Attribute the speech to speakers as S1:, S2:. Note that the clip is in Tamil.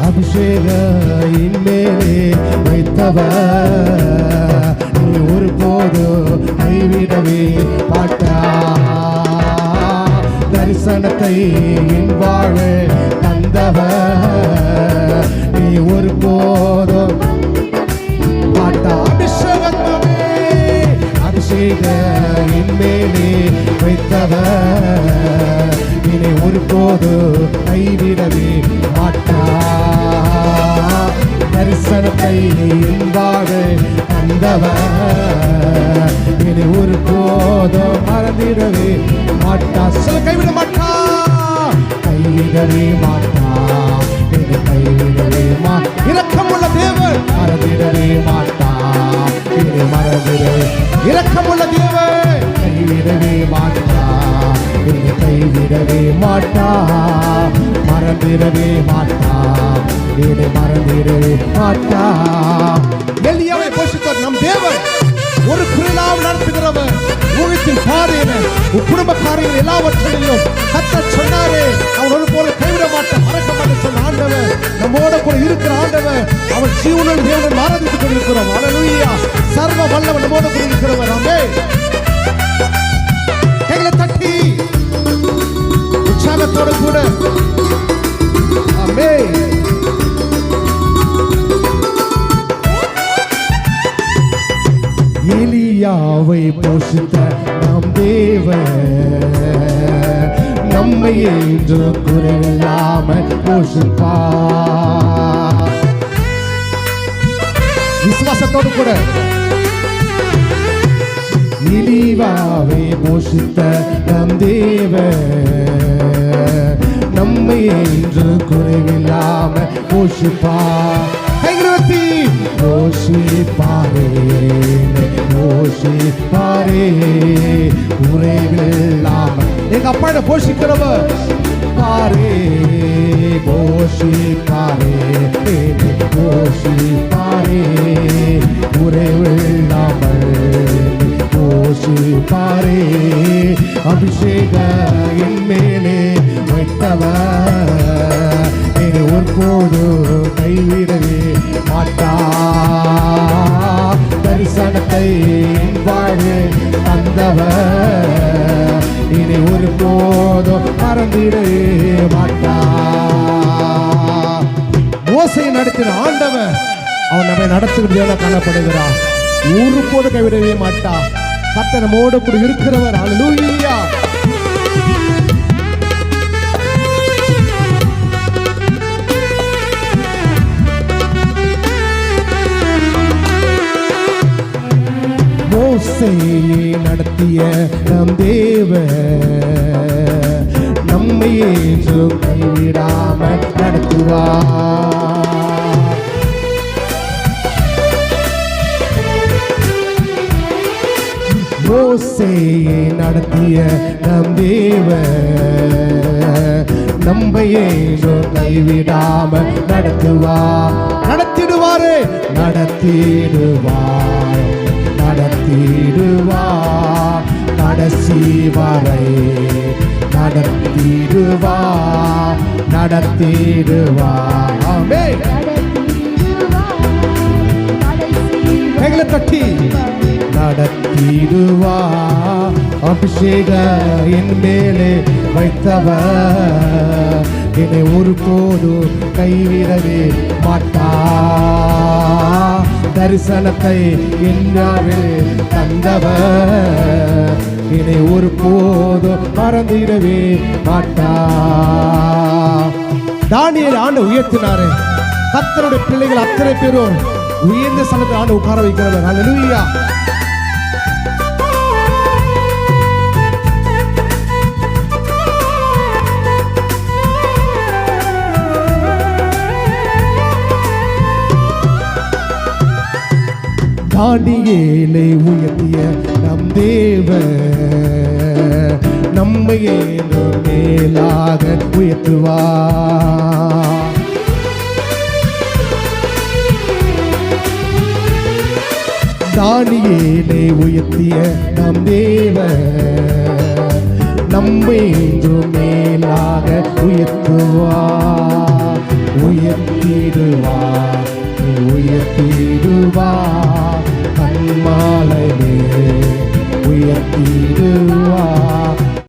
S1: அபிஷேக இன்மேலே வைத்தவ? நீ ஒரு போது கைவிடவே பாட்டா தரிசனத்தை என் வாழ தந்தவர் நீ ஒரு போதும் பாட்டா அபிஷேகத்தமே அபிஷேக தரிசனத்தை தந்தவர். இனி ஒரு போதும் மறந்திடவே மாட்டா. சொல்ல கைவிட மாட்டா. கைவிடவே மாட்டா. இனி கைவிடவே மா இரக்கமுள்ள தேவர் மறந்திடவே மாட்டா. இனி மறந்திடவே இரக்கமுள்ள தேவர் கைவிடவே மாட்டா. இனி கைவிடவே மாட்டா. மறந்திடவே மாட்டா. மறந்திடு மறந்திடு மாட்டா எளியவை போஷித்தார் நம் தேவன். ஒரு குரலால் நடத்துகிறவர். ஊழியத்தின் பாதையின உன் குடும்ப காரியங்கள் எல்லாவற்றிலையும் கத்த சொன்னாரே. அவன் ஒரு போல கைவிட மாட்டான். மறக்க மாட்டேன் சொன்ன ஆண்டவர். நம்மோட கூட இருக்கிற ஆண்டவர். அவன் ஜீவனில் தேவன் ஆராதித்துக் கொண்டிருக்கிறோம். அலலுயா சர்வ வல்லவன் நம்மோட கூட இருக்கிறவர். ஆமே கைகளை தட்டி. உற்சாகத்தோடு கூட. ஆமே மரியாவை போஷித்த நம் தேவ நம்மை என்று குறையில்லாமல் போஷிப்பா விசுவாசத்தோடு கூட. இழிவாவை போஷித்த நம் தேவ நம்மை என்று குறைவில்லாம போஷிப்பா போஷிப்பாரே. போஷிப்பாரே குறைவில்லாம எங்க அப்பா போஷிக்கிறவர் பாரே போஷிப்பாரே தரிசனத்தை வாழ்வு தந்தவர். இனி ஒரு போதும் மறந்திடவே மாட்டார் மோசை நடத்தின ஆண்டவர் அவன் நம்மை நடத்துகிறதா காணப்படுகிறான். ஒருபோது கைவிடவே மாட்டார் கத்த நம்மோடு கூட இருக்கிறவர். அல்லூயா மோசையை நடத்திய நம் தேவ நம்மை என்றும் கைவிடாமல் நடத்துவார். மோசேயை நடத்திய நம் தேவ நம்பையேனோ கைவிடாம நடத்துவா நடத்திடுவாரு நடத்திடுவார். நடத்திடுவார் கடைசி வரை நடத்திடுவார் நடத்திடுவார் எங்களை கைகளை தட்டி நடத்திடுவா. அபிஷேக என் மேலே வைத்தவர். என்னை ஒரு ஒருபோது கைவிடவே மாட்டா தரிசனத்தை என்னாவில் தந்தவர். ஒரு போது மறந்திடவே மாட்டா. தானியல் ஆண்டு உயர்த்தினாரு. கத்தருடைய பிள்ளைகள் அத்தனை பேரும் உயர்ந்த சனத்தை ஆண்டு உட்கார வைக்கிறவர் ஹalleluya தானியேலை உயர்த்திய நம் தேவ நம்மை ஏனோ மேலாக உயர்த்துவார். தானியேலை உயர்த்திய நம் தேவ நம்மை என்றும் மேலாக உயர்த்துவார். உயர்த்திடுவா நீ கண்மாலையே உயர்த்திடுவார்